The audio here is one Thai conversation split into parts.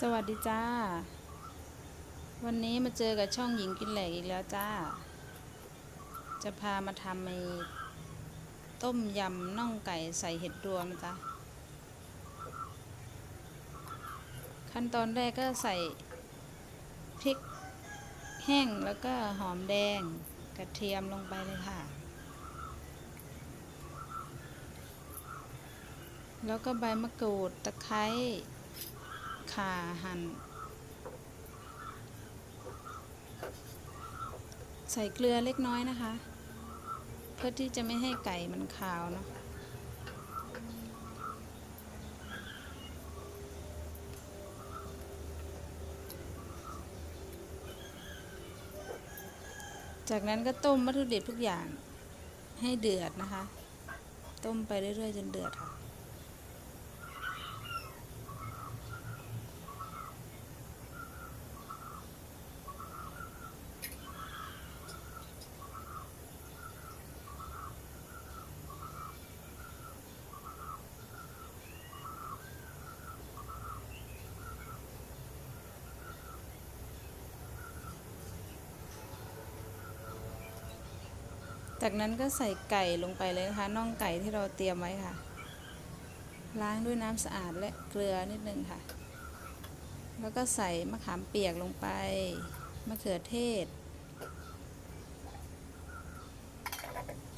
สวัสดีจ้า วันนี้มาเจอกับช่องหญิงกินแหลกอีกแล้วจ้า จะพามาทำไอ้ต้มยำน่องไก่ใส่เห็ดรวมนะจ๊ะขั้นตอนแรกก็ใส่พริกแห้งแล้วก็หอมแดงกระเทียมลงไปเลยค่ะ แล้วก็ใบมะกรูดตะไคร้ ขาหั่นใส่เกลือเล็กน้อยนะคะ เพื่อที่จะไม่ให้ไก่มันขาวเนาะจากนั้นก็ต้มวัตถุดิบทุกอย่างให้เดือดนะคะ ต้มไปเรื่อยๆจนเดือดค่ะ จากนั้นก็ใส่ไก่ลงไปเลยนะคะน่องไก่ที่เราเตรียมไว้ค่ะ ล้างด้วยน้ำสะอาดและเกลือนิดนึงค่ะ แล้วก็ใส่มะขามเปียกลงไป มะเขือเทศ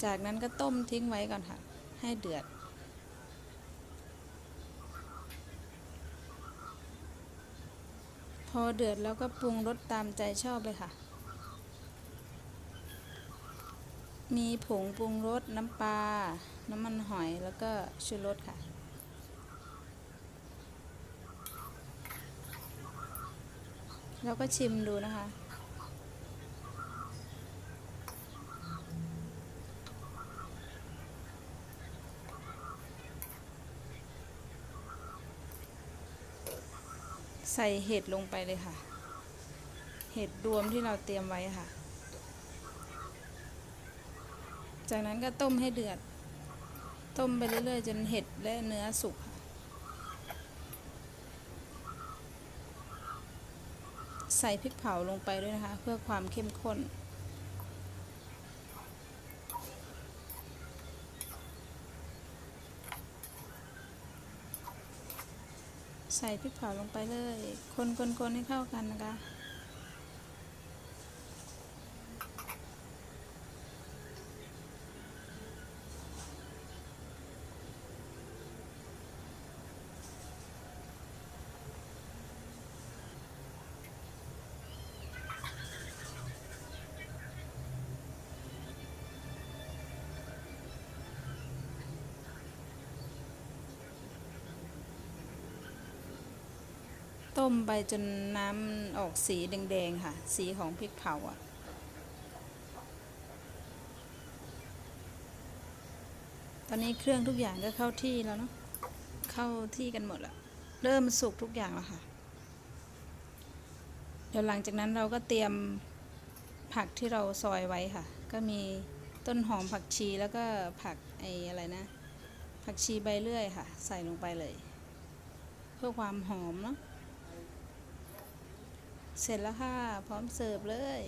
จากนั้นก็ต้มทิ้งไว้ก่อนค่ะ ให้เดือดพอเดือดแล้วก็ปรุงรสตามใจชอบเลยค่ะ มีผงปรุงรสน้ำปลา น้ำมันหอยแล้วก็ชูรสค่ะ แล้วก็ชิมดูนะคะ ใส่เห็ดลงไปเลยค่ะ เห็ดรวมที่เราเตรียมไว้ค่ะ จากนั้นก็ต้มให้เดือด ต้มไปเรื่อยๆ จนเห็ดและเนื้อสุก ใส่พริกเผาลงไปด้วยนะคะ เพื่อความเข้มข้น ใส่พริกเผาลงไปเลย คนๆๆให้เข้ากันนะคะ ต้มไปจนน้ำออกสีแดงๆค่ะ สีของพริกเผาอะ ตอนนี้เครื่องทุกอย่างก็เข้าที่แล้วเนาะ เข้าที่กันหมดละ เริ่มสุกทุกอย่างแล้วค่ะ เดี๋ยวหลังจากนั้นเราก็เตรียมผักที่เราซอยไว้ค่ะ ก็มีต้นหอมผักชีแล้วก็ผักไออะไรนะ ผักชีใบเลื่อยค่ะ ใส่ลงไปเลย เพื่อความหอมเนาะ เสร็จแล้วค่ะ พร้อมเสิร์ฟเลย